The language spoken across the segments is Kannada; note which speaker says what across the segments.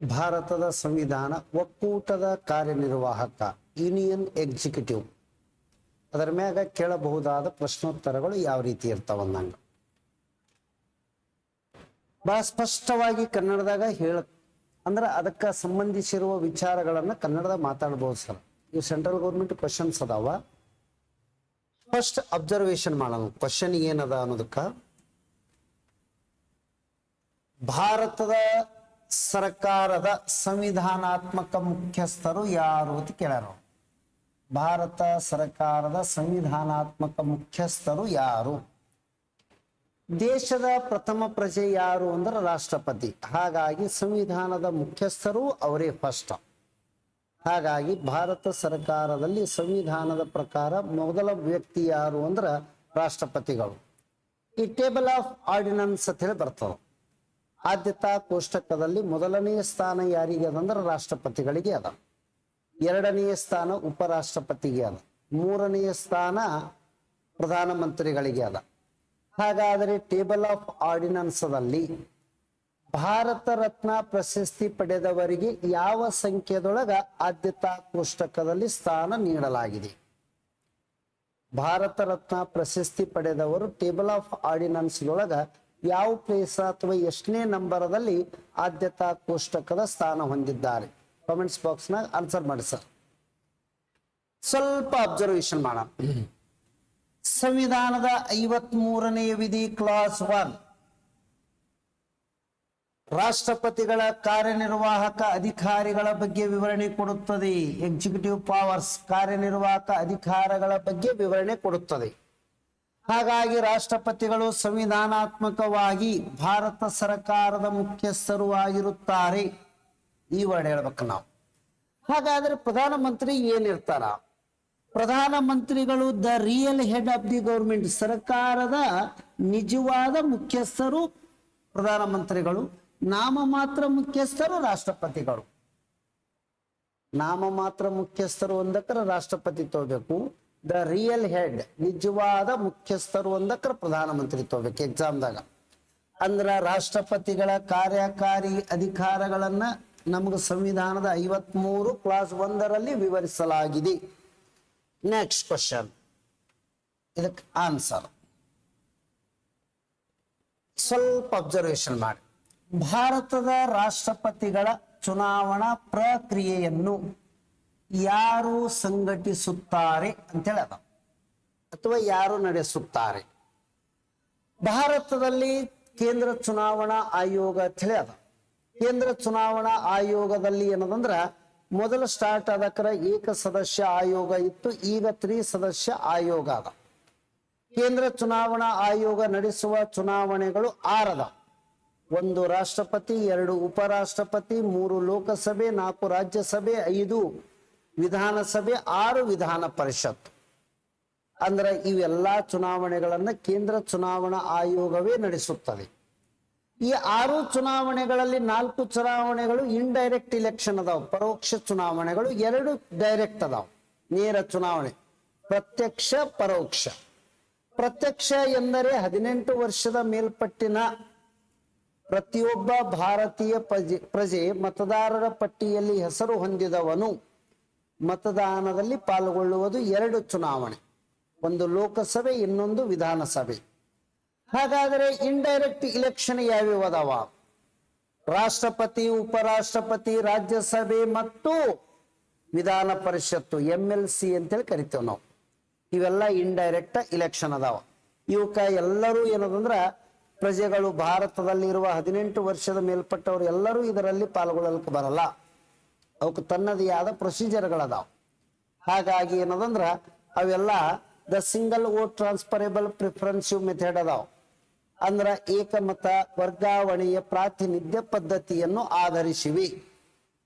Speaker 1: ಭಾರತದ ಸಂವಿಧಾನ ಒಕ್ಕೂಟದ ಕಾರ್ಯನಿರ್ವಾಹಕ, ಯೂನಿಯನ್ ಎಕ್ಸಿಕ್ಯೂಟಿವ್. ಅದರ ಮ್ಯಾಗ ಕೇಳಬಹುದಾದ ಪ್ರಶ್ನೋತ್ತರಗಳು ಯಾವ ರೀತಿ ಇರ್ತಾವ ಅಂದಂಗ. ಬಹಳ ಸ್ಪಷ್ಟವಾಗಿ ಕನ್ನಡದಾಗ ಹೇಳ, ಅಂದ್ರೆ ಅದಕ್ಕೆ ಸಂಬಂಧಿಸಿರುವ ವಿಚಾರಗಳನ್ನ ಕನ್ನಡದ ಮಾತಾಡ್ಬೋದು ಸರ್. ಇವು ಸೆಂಟ್ರಲ್ ಗೌರ್ಮೆಂಟ್ ಕ್ವಶನ್ಸ್ ಅದಾವ. ಫಸ್ಟ್ ಅಬ್ಸರ್ವೇಷನ್ ಮಾಡೋಣ. ಕ್ವಶನ್ ಏನದ ಅನ್ನೋದಕ್ಕ, ಭಾರತದ ಸರ್ಕಾರದ ಸಂವಿಧಾನಾತ್ಮಕ ಮುಖ್ಯಸ್ಥರು ಯಾರು ಅಂತ ಕೇಳ್ಯಾರ ಭಾರತ ಸರ್ಕಾರದ ಸಂವಿಧಾನಾತ್ಮಕ ಮುಖ್ಯಸ್ಥರು ಯಾರು? ದೇಶದ ಪ್ರಥಮ ಪ್ರಜೆ ಯಾರು ಅಂದ್ರೆ ರಾಷ್ಟ್ರಪತಿ. ಹಾಗಾಗಿ ಸಂವಿಧಾನದ ಮುಖ್ಯಸ್ಥರು ಅವರೇ ಫಸ್ಟ್ ಹಾಗಾಗಿ ಭಾರತ ಸರ್ಕಾರದಲ್ಲಿ ಸಂವಿಧಾನದ ಪ್ರಕಾರ ಮೊದಲ ವ್ಯಕ್ತಿ ಯಾರು ಅಂದ್ರೆ ರಾಷ್ಟ್ರಪತಿಗಳು. ಈ ಟೇಬಲ್ ಆಫ್ ಆರ್ಡಿನನ್ಸ್ ಅಂತ ಹೇಳಿ ಬರ್ತದೆ ಆದ್ಯತಾ ಕೋಷ್ಟಕದಲ್ಲಿ ಮೊದಲನೆಯ ಸ್ಥಾನ ಯಾರಿಗೆ ಅದಂದ್ರೆ ರಾಷ್ಟ್ರಪತಿಗಳಿಗೆ ಅದ. ಎರಡನೆಯ ಸ್ಥಾನ ಉಪರಾಷ್ಟ್ರಪತಿಗೆ ಅದ. ಮೂರನೆಯ ಸ್ಥಾನ ಪ್ರಧಾನಮಂತ್ರಿಗಳಿಗೆ ಅದ. ಹಾಗಾದರೆ ಟೇಬಲ್ ಆಫ್ ಆರ್ಡಿನನ್ಸ್ದಲ್ಲಿ ಭಾರತ ರತ್ನ ಪ್ರಶಸ್ತಿ ಪಡೆದವರಿಗೆ ಯಾವ ಸಂಖ್ಯೆದೊಳಗ ಆದ್ಯತಾ ಕೋಷ್ಟಕದಲ್ಲಿ ಸ್ಥಾನ ನೀಡಲಾಗಿದೆ? ಭಾರತ ರತ್ನ ಪ್ರಶಸ್ತಿ ಪಡೆದವರು ಟೇಬಲ್ ಆಫ್ ಆರ್ಡಿನನ್ಸ್ ಒಳಗ ಯಾವ ಪ್ಲೇಸ್ ಅಥವಾ ಎಷ್ಟನೇ ನಂಬರದಲ್ಲಿ ಆದ್ಯತಾ ಕೋಷ್ಟಕದ ಸ್ಥಾನ ಹೊಂದಿದ್ದಾರೆ? ಕಾಮೆಂಟ್ಸ್ ಬಾಕ್ಸ್ನಾಗ ಆನ್ಸರ್ ಮಾಡಿ ಸರ್ ಸ್ವಲ್ಪ ಅಬ್ಸರ್ವೇಷನ್ ಮಾಡೋಣ. ಸಂವಿಧಾನದ ಐವತ್ ಮೂರನೆಯ ವಿಧಿ ಕ್ಲಾಸ್ ಒನ್ ರಾಷ್ಟ್ರಪತಿಗಳ ಕಾರ್ಯನಿರ್ವಾಹಕ ಅಧಿಕಾರಿಗಳ ಬಗ್ಗೆ ವಿವರಣೆ ಕೊಡುತ್ತದೆ. ಎಕ್ಸಿಕ್ಯೂಟಿವ್ ಪವರ್ಸ್ ಕಾರ್ಯನಿರ್ವಾಹಕ ಅಧಿಕಾರಗಳ ಬಗ್ಗೆ ವಿವರಣೆ ಕೊಡುತ್ತದೆ. ಹಾಗಾಗಿ ರಾಷ್ಟ್ರಪತಿಗಳು ಸಂವಿಧಾನಾತ್ಮಕವಾಗಿ ಭಾರತ ಸರ್ಕಾರದ ಮುಖ್ಯಸ್ಥರು ಆಗಿರುತ್ತಾರೆ. ಈ ವರ್ಡ್ ಹೇಳ್ಬೇಕು ನಾವು. ಹಾಗಾದ್ರೆ ಪ್ರಧಾನಮಂತ್ರಿ ಏನಿರ್ತಾರ? ಪ್ರಧಾನಮಂತ್ರಿಗಳು the real head of the government ಸರ್ಕಾರದ ನಿಜವಾದ ಮುಖ್ಯಸ್ಥರು ಪ್ರಧಾನಮಂತ್ರಿಗಳು, ನಾಮ ಮಾತ್ರ ಮುಖ್ಯಸ್ಥರು ರಾಷ್ಟ್ರಪತಿಗಳು. ನಾಮ ಮಾತ್ರ ಮುಖ್ಯಸ್ಥರು ಒಂದಕ್ಕರ ರಾಷ್ಟ್ರಪತಿ ತಗೋಬೇಕು. ದ ರಿಯಲ್ ಹೆಡ್, ನಿಜವಾದ ಮುಖ್ಯಸ್ಥರು ಒಂದಕ್ಕರ ಪ್ರಧಾನಮಂತ್ರಿ ತಗೋಬೇಕು ಎಕ್ಸಾಮ್ದಾಗ. ಅಂದ್ರ ರಾಷ್ಟ್ರಪತಿಗಳ ಕಾರ್ಯಕಾರಿ ಅಧಿಕಾರಗಳನ್ನ ನಮಗೆ ಸಂವಿಧಾನದ ಐವತ್ಮೂರು ಕ್ಲಾಸ್ ಒಂದರಲ್ಲಿ ವಿವರಿಸಲಾಗಿದೆ. ನೆಕ್ಸ್ಟ್ ಕ್ವಶನ್ ಇದಕ್ಕೆ ಆನ್ಸರ್ ಸ್ವಲ್ಪ ಅಬ್ಸರ್ವೇಷನ್ ಮಾಡಿ. ಭಾರತದ ರಾಷ್ಟ್ರಪತಿಗಳ ಚುನಾವಣಾ ಪ್ರಕ್ರಿಯೆಯನ್ನು ಯಾರು ಸಂಘಟಿಸುತ್ತಾರೆ ಅಂತೇಳಿ ಅದ. ಅಥವಾ ಯಾರು ನಡೆಸುತ್ತಾರೆ. ಭಾರತದಲ್ಲಿ ಕೇಂದ್ರ ಚುನಾವಣಾ ಆಯೋಗ ಅಂತ ಹೇಳಿ ಅದ. ಕೇಂದ್ರ ಚುನಾವಣಾ ಆಯೋಗದಲ್ಲಿ ಏನದಂದ್ರ ಮೊದಲು ಸ್ಟಾರ್ಟ್ ಆದಕ್ರ ಏಕ ಸದಸ್ಯ ಆಯೋಗ ಇತ್ತು, ಈಗ ತ್ರಿ ಸದಸ್ಯ ಆಯೋಗ ಅದ. ಕೇಂದ್ರ ಚುನಾವಣಾ ಆಯೋಗ ನಡೆಸುವ ಚುನಾವಣೆಗಳು ಆರದ. ಒಂದು ರಾಷ್ಟ್ರಪತಿ, ಎರಡು ಉಪರಾಷ್ಟ್ರಪತಿ, ಮೂರು ಲೋಕಸಭೆ, ನಾಲ್ಕು ರಾಜ್ಯಸಭೆ, ಐದು ವಿಧಾನಸಭೆ ಆರು ವಿಧಾನ ಪರಿಷತ್. ಅಂದ್ರೆ ಇವೆಲ್ಲಾ ಚುನಾವಣೆಗಳನ್ನ ಕೇಂದ್ರ ಚುನಾವಣಾ ಆಯೋಗವೇ ನಡೆಸುತ್ತದೆ. ಈ ಆರು ಚುನಾವಣೆಗಳಲ್ಲಿ ನಾಲ್ಕು ಚುನಾವಣೆಗಳು ಇಂಡೈರೆಕ್ಟ್ ಇಲೆಕ್ಷನ್ ಅದಾವ. ಪರೋಕ್ಷ ಚುನಾವಣೆಗಳು ಎರಡು ಡೈರೆಕ್ಟ್ ಅದಾವ. ನೇರ ಚುನಾವಣೆ, ಪ್ರತ್ಯಕ್ಷ, ಪರೋಕ್ಷ. ಪ್ರತ್ಯಕ್ಷ ಎಂದರೆ ಹದಿನೆಂಟು ವರ್ಷದ ಮೇಲ್ಪಟ್ಟಿನ ಪ್ರತಿಯೊಬ್ಬ ಭಾರತೀಯ ಪ್ರಜೆ ಪ್ರಜೆ ಮತದಾರರ ಪಟ್ಟಿಯಲ್ಲಿ ಹೆಸರು ಹೊಂದಿದವನು. ಮತದಾನದಲ್ಲಿ ಪಾಲ್ಗೊಳ್ಳುವುದು ಎರಡು ಚುನಾವಣೆ, ಒಂದು ಲೋಕಸಭೆ, ಇನ್ನೊಂದು ವಿಧಾನಸಭೆ. ಹಾಗಾದರೆ ಇಂಡೈರೆಕ್ಟ್ ಇಲೆಕ್ಷನ್ ಯಾವ್ಯಾವ ಅದಾವ? ರಾಷ್ಟ್ರಪತಿ, ಉಪರಾಷ್ಟ್ರಪತಿ, ರಾಜ್ಯಸಭೆ ಮತ್ತು ವಿಧಾನ ಪರಿಷತ್ತು ಎಂ ಎಲ್ ಸಿ ಅಂತೇಳಿ ಕರಿತೇವೆ ನಾವು. ಇವೆಲ್ಲ ಇಂಡೈರೆಕ್ಟ್ ಇಲೆಕ್ಷನ್ ಅದಾವ. ಇವಕ್ಕ ಎಲ್ಲರೂ ಏನದಂದ್ರ, ಪ್ರಜೆಗಳು ಭಾರತದಲ್ಲಿರುವ ಹದಿನೆಂಟು ವರ್ಷದ ಮೇಲ್ಪಟ್ಟವರು ಎಲ್ಲರೂ ಇದರಲ್ಲಿ ಪಾಲ್ಗೊಳ್ಳಲಿಕ್ಕೆ ಬರಲ್ಲ. ಅವಕ್ಕೆ ತನ್ನದೇ ಆದ ಪ್ರೊಸೀಜರ್ಗಳದಾವ ಹಾಗಾಗಿ ಏನದಂದ್ರ, ಅವೆಲ್ಲ the single vote transferable preferential method ಅದಾವ. ಅಂದ್ರ ಏಕಮತ ವರ್ಗಾವಣೆಯ ಪ್ರಾತಿನಿಧ್ಯ ಪದ್ಧತಿಯನ್ನು ಆಧರಿಸಿವೆ.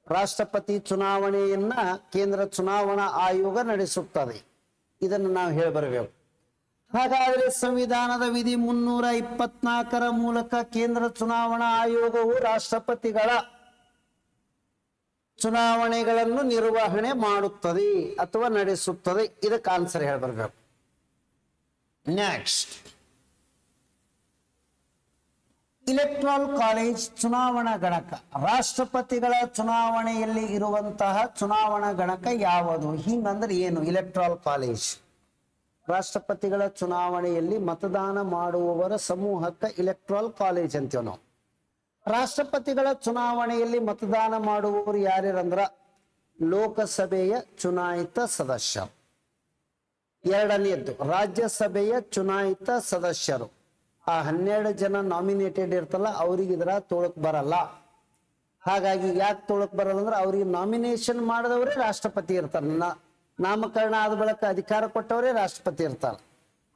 Speaker 1: ರಾಷ್ಟ್ರಪತಿ ಚುನಾವಣೆಯನ್ನ ಕೇಂದ್ರ ಚುನಾವಣಾ ಆಯೋಗ ನಡೆಸುತ್ತದೆ. ಇದನ್ನು ನಾವು ಹೇಳಬರಬೇಕು ಹಾಗಾದ್ರೆ ಸಂವಿಧಾನದ ವಿಧಿ ಮುನ್ನೂರ ಇಪ್ಪತ್ನಾಲ್ಕರ ಮೂಲಕ ಕೇಂದ್ರ ಚುನಾವಣಾ ಆಯೋಗವು ರಾಷ್ಟ್ರಪತಿಗಳ ಚುನಾವಣೆಗಳನ್ನು ನಿರ್ವಹಣೆ ಮಾಡುತ್ತದೆ ಅಥವಾ ನಡೆಸುತ್ತದೆ. ಇದಕ್ಕೆ ಆನ್ಸರ್ ಹೇಳ್ಬರ್ಬೇಕು ನೆಕ್ಸ್ಟ್ ಇಲೆಕ್ಟ್ರಾಲ್ ಕಾಲೇಜ್ ಚುನಾವಣಾ ಗಣಕ. ರಾಷ್ಟ್ರಪತಿಗಳ ಚುನಾವಣೆಯಲ್ಲಿ ಇರುವಂತಹ ಚುನಾವಣಾ ಗಣಕ ಯಾವುದು? ಹಿಂಗಂದ್ರೆ ಏನು? ಇಲೆಕ್ಟ್ರಲ್ ಕಾಲೇಜ್ ರಾಷ್ಟ್ರಪತಿಗಳ ಚುನಾವಣೆಯಲ್ಲಿ ಮತದಾನ ಮಾಡುವವರ ಸಮೂಹಕ್ಕೆ ಇಲೆಕ್ಟ್ರಾಲ್ ಕಾಲೇಜ್ ಅಂತೀವಿ ನಾವು. ರಾಷ್ಟ್ರಪತಿಗಳ ಚುನಾವಣೆಯಲ್ಲಿ ಮತದಾನ ಮಾಡುವವರು ಯಾರ್ಯಾರಂದ್ರ ಲೋಕಸಭೆಯ ಚುನಾಯಿತ ಸದಸ್ಯರು ಎರಡನೆಯದ್ದು, ರಾಜ್ಯಸಭೆಯ ಚುನಾಯಿತ ಸದಸ್ಯರು. ಆ ಹನ್ನೆರಡು ಜನ ನಾಮಿನೇಟೆಡ್ ಇರ್ತಲ್ಲ, ಅವ್ರಿಗೆ ಇದರ ತೋಳಕ್ ಬರಲ್ಲ. ಹಾಗಾಗಿ ಯಾಕೆ ತೋಳಕ್ ಬರಲ್ಲ ಅಂದ್ರೆ ಅವ್ರಿಗೆ ನಾಮಿನೇಷನ್ ಮಾಡಿದವರೇ ರಾಷ್ಟ್ರಪತಿ ಇರ್ತಾರೆ. ನಾಮಕರಣ ಆದ ಬಳಿಕ ಅಧಿಕಾರ ಕೊಟ್ಟವರೇ ರಾಷ್ಟ್ರಪತಿ ಇರ್ತಾರೆ.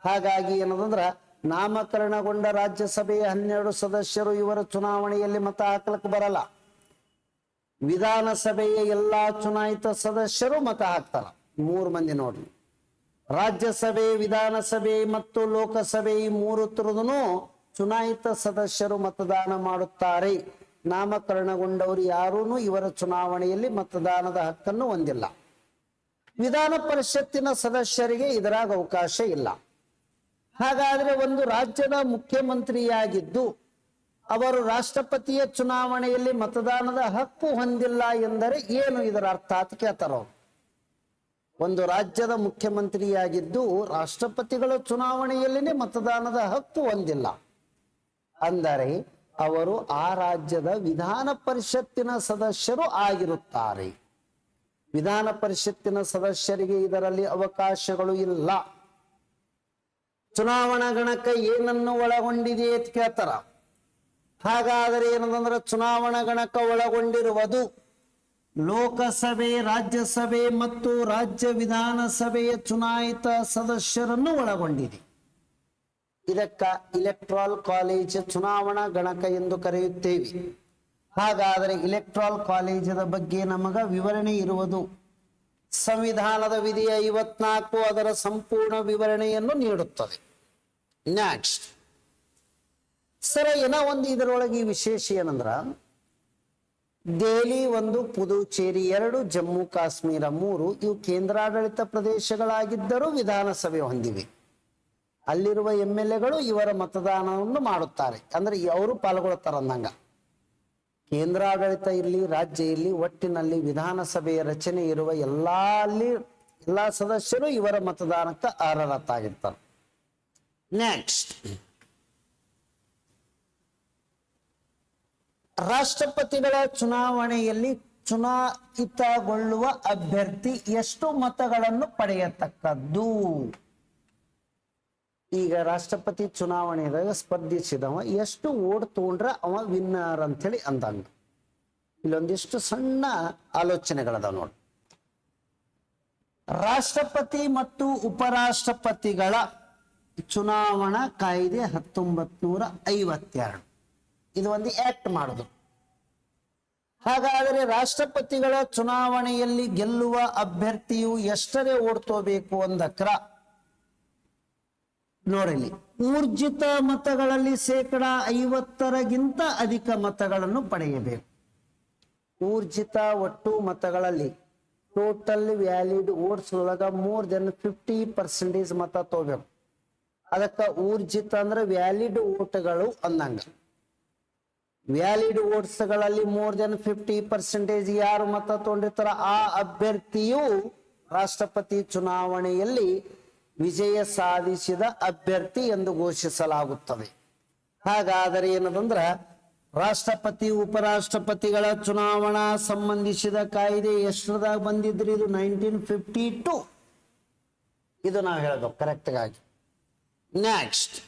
Speaker 1: ಹಾಗಾಗಿ ಏನದಂದ್ರ ನಾಮಕರಣಗೊಂಡ ರಾಜ್ಯಸಭೆಯ ಹನ್ನೆರಡು ಸದಸ್ಯರು ಇವರ ಚುನಾವಣೆಯಲ್ಲಿ ಮತ ಹಾಕಲಿಕ್ಕೆ ಬರಲ್ಲ. ವಿಧಾನಸಭೆಯ ಎಲ್ಲಾ ಚುನಾಯಿತ ಸದಸ್ಯರು ಮತ ಹಾಕ್ತಾರ. ಮೂರು ಮಂದಿ ನೋಡ್ರಿ ರಾಜ್ಯಸಭೆ, ವಿಧಾನಸಭೆ ಮತ್ತು ಲೋಕಸಭೆ ಈ ಮೂರು ತರದನು ಚುನಾಯಿತ ಸದಸ್ಯರು ಮತದಾನ ಮಾಡುತ್ತಾರೆ. ನಾಮಕರಣಗೊಂಡವರು ಯಾರೂ ಇವರ ಚುನಾವಣೆಯಲ್ಲಿ ಮತದಾನದ ಹಕ್ಕನ್ನು ಹೊಂದಿಲ್ಲ. ವಿಧಾನ ಪರಿಷತ್ತಿನ ಸದಸ್ಯರಿಗೆ ಇದರಾಗ ಅವಕಾಶ ಇಲ್ಲ. ಹಾಗಾದ್ರೆ ಒಂದು ರಾಜ್ಯದ ಮುಖ್ಯಮಂತ್ರಿಯಾಗಿದ್ದು ಅವರು ರಾಷ್ಟ್ರಪತಿಯ ಚುನಾವಣೆಯಲ್ಲಿ ಮತದಾನದ ಹಕ್ಕು ಹೊಂದಿಲ್ಲ ಎಂದರೆ ಏನು ಇದರ ಅರ್ಥ ಅಂತ ಕೇಳ್ತಾರ ಒಂದು ರಾಜ್ಯದ ಮುಖ್ಯಮಂತ್ರಿಯಾಗಿದ್ದು ರಾಷ್ಟ್ರಪತಿಗಳ ಚುನಾವಣೆಯಲ್ಲಿನೇ ಮತದಾನದ ಹಕ್ಕು ಹೊಂದಿಲ್ಲ. ಅಂದರೆ ಅವರು ಆ ರಾಜ್ಯದ ವಿಧಾನ ಪರಿಷತ್ತಿನ ಸದಸ್ಯರು ಆಗಿರುತ್ತಾರೆ. ವಿಧಾನ ಪರಿಷತ್ತಿನ ಸದಸ್ಯರಿಗೆ ಇದರಲ್ಲಿ ಅವಕಾಶಗಳು ಇಲ್ಲ. ಚುನಾವಣಾ ಗಣಕ ಏನನ್ನು ಒಳಗೊಂಡಿದೆ ಅಂತ ಕೇಳ್ತಾರ. ಹಾಗಾದರೆ ಏನಂದ್ರೆ ಚುನಾವಣಾ ಗಣಕ ಒಳಗೊಂಡಿರುವುದು ಲೋಕಸಭೆ, ರಾಜ್ಯಸಭೆ ಮತ್ತು ರಾಜ್ಯ ವಿಧಾನಸಭೆಯ ಚುನಾಯಿತ ಸದಸ್ಯರನ್ನು ಒಳಗೊಂಡಿದೆ. ಇದಕ್ಕ ಇಲೆಕ್ಟ್ರಾಲ್ ಕಾಲೇಜ್ ಚುನಾವಣಾ ಗಣಕ ಎಂದು ಕರೆಯುತ್ತೇವೆ. ಹಾಗಾದರೆ ಇಲೆಕ್ಟ್ರಾಲ್ ಕಾಲೇಜದ ಬಗ್ಗೆ ನಮಗ ವಿವರಣೆ ಇರುವುದು. ಸಂವಿಧಾನದ ವಿಧಿ ಐವತ್ನಾಲ್ಕು ಅದರ ಸಂಪೂರ್ಣ ವಿವರಣೆಯನ್ನು ನೀಡುತ್ತದೆ. ನೆಕ್ಸ್ಟ್ ಸರ, ಏನೋ ಒಂದು ಇದರೊಳಗೆ ವಿಶೇಷ ಏನಂದ್ರ, ದೆಹಲಿ ಒಂದು, ಪುದುಚೇರಿ ಎರಡು, ಜಮ್ಮು ಕಾಶ್ಮೀರ ಮೂರು, ಇವು ಕೇಂದ್ರಾಡಳಿತ ಪ್ರದೇಶಗಳಾಗಿದ್ದರೂ ವಿಧಾನಸಭೆ ಹೊಂದಿವೆ. ಅಲ್ಲಿರುವ ಎಂ ಎಲ್ ಎಗಳು ಇವರ ಮತದಾನವನ್ನು ಮಾಡುತ್ತಾರೆ. ಅಂದ್ರೆ ಅವರು ಪಾಲ್ಗೊಳ್ತಾರ ಅಂದಂಗ. ಕೇಂದ್ರಾಡಳಿತ ಇರಲಿ, ರಾಜ್ಯ ಇರಲಿ, ಒಟ್ಟಿನಲ್ಲಿ ವಿಧಾನಸಭೆಯ ರಚನೆ ಇರುವ ಎಲ್ಲಾ ಅಲ್ಲಿ, ಎಲ್ಲಾ ಸದಸ್ಯರು ಇವರ ಮತದಾನಕ್ಕೆ ಅರ್ಹರಾಗಿರ್ತಾರೆ ನೆಕ್ಸ್ಟ್ ರಾಷ್ಟ್ರಪತಿಗಳ ಚುನಾವಣೆಯಲ್ಲಿ ಚುನಾಯಿತಗೊಳ್ಳುವ ಅಭ್ಯರ್ಥಿ ಎಷ್ಟು ಮತಗಳನ್ನು ಪಡೆಯತಕ್ಕದ್ದು? ಈಗ ರಾಷ್ಟ್ರಪತಿ ಚುನಾವಣೆದಾಗ ಸ್ಪರ್ಧಿಸಿದವ ಎಷ್ಟು ಓಟ್ ತಗೊಂಡ್ರ ಅವ ವಿನ್ನರ್ ಅಂತೇಳಿ ಅಂದಂಗ ಇಲ್ಲೊಂದಿಷ್ಟು ಸಣ್ಣ ಆಲೋಚನೆಗಳದಾವ ನೋಡಿ. ರಾಷ್ಟ್ರಪತಿ ಮತ್ತು ಉಪರಾಷ್ಟ್ರಪತಿಗಳ ಚುನಾವಣಾ ಕಾಯ್ದೆ ಹತ್ತೊಂಬತ್ ನೂರ ಐವತ್ತೆರಡು. ಇದು ಒಂದು ಆಕ್ಟ್ ಮಾಡುದು. ಹಾಗಾದರೆ ರಾಷ್ಟ್ರಪತಿಗಳ ಚುನಾವಣೆಯಲ್ಲಿ ಗೆಲ್ಲುವ ಅಭ್ಯರ್ಥಿಯು ಎಷ್ಟರೇ ಓಡ್ತೋಬೇಕು ಅಂದಕ್ರ ನೋಡಲಿ ಊರ್ಜಿತ ಮತಗಳಲ್ಲಿ ಶೇಕಡ ಐವತ್ತರಗಿಂತ ಅಧಿಕ ಮತಗಳನ್ನು ಪಡೆಯಬೇಕು. ಊರ್ಜಿತ ಒಟ್ಟು ಮತಗಳಲ್ಲಿ ಟೋಟಲ್ ವ್ಯಾಲಿಡ್ ಓಟ್ಸ್ ಒಳಗ ಮೋರ್ ದೆನ್ ಫಿಫ್ಟಿ ಪರ್ಸೆಂಟೇಜ್ ಮತ ತಗೋಬೇಕು ಅದಕ್ಕ ಊರ್ಜಿತ ಅಂದ್ರೆ ವ್ಯಾಲಿಡ್ ಓಟ್ಗಳು ಅಂದಂಗ. ವ್ಯಾಲಿಡ್ಗಳಲ್ಲಿ ಮೋರ್ ದೆನ್ ಫಿಫ್ಟಿ ಪರ್ಸೆಂಟೇಜ್ ಯಾರು ಮತ ತೊಂಡಿರ್ತಾರ ಆ ಅಭ್ಯರ್ಥಿಯು ರಾಷ್ಟ್ರಪತಿ ಚುನಾವಣೆಯಲ್ಲಿ ವಿಜಯ ಸಾಧಿಸಿದ ಅಭ್ಯರ್ಥಿ ಎಂದು ಘೋಷಿಸಲಾಗುತ್ತದೆ. ಹಾಗಾದರೆ ಏನದಂದ್ರ ರಾಷ್ಟ್ರಪತಿ, ಉಪರಾಷ್ಟ್ರಪತಿಗಳ ಚುನಾವಣಾ ಸಂಬಂಧಿಸಿದ ಕಾಯ್ದೆ ಎಷ್ಟರದಾಗ ಬಂದಿದ್ರಿ? ಇದು ನೈನ್ಟೀನ್ ಫಿಫ್ಟಿ ಟು ಇದು ನಾವು ಹೇಳ್ಬೇಕು ಕರೆಕ್ಟ್ ಆಗಿ ನೆಕ್ಸ್ಟ್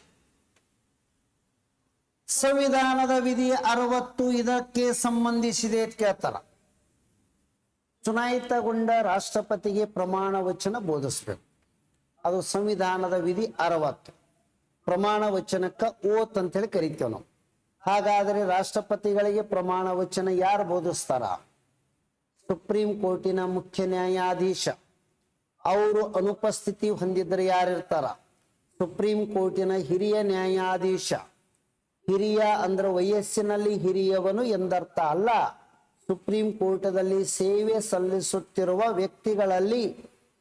Speaker 1: ಸಂವಿಧಾನದ ವಿಧಿ ಅರವತ್ತು ಇದಕ್ಕೆ ಸಂಬಂಧಿಸಿದೆ ಅಂತ ಕೇಳ್ತಾರ. ಚುನಾಯಿತಗೊಂಡ ರಾಷ್ಟ್ರಪತಿಗೆ ಪ್ರಮಾಣ ವಚನ ಬೋಧಿಸ್ಬೇಕು. ಅದು ಸಂವಿಧಾನದ ವಿಧಿ ಅರವತ್ತು. ಪ್ರಮಾಣ ವಚನಕ್ಕ ಓತ್ ಅಂತೇಳಿ ಕರಿತೇವೆ ನಾವು. ಹಾಗಾದರೆ ರಾಷ್ಟ್ರಪತಿಗಳಿಗೆ ಪ್ರಮಾಣ ವಚನ ಯಾರು ಬೋಧಿಸ್ತಾರ? ಸುಪ್ರೀಂ ಕೋರ್ಟಿನ ಮುಖ್ಯ ನ್ಯಾಯಾಧೀಶ. ಅವರು ಅನುಪಸ್ಥಿತಿ ಹೊಂದಿದ್ರೆ ಯಾರಿರ್ತಾರ? ಸುಪ್ರೀಂ ಕೋರ್ಟಿನ ಹಿರಿಯ ನ್ಯಾಯಾಧೀಶ. ಹಿರಿಯ ಅಂದ್ರೆ ವಯಸ್ಸಿನಲ್ಲಿ ಹಿರಿಯವನು ಎಂದರ್ಥ ಅಲ್ಲ. ಸುಪ್ರೀಂ ಕೋರ್ಟದಲ್ಲಿ ಸೇವೆ ಸಲ್ಲಿಸುತ್ತಿರುವ ವ್ಯಕ್ತಿಗಳಲ್ಲಿ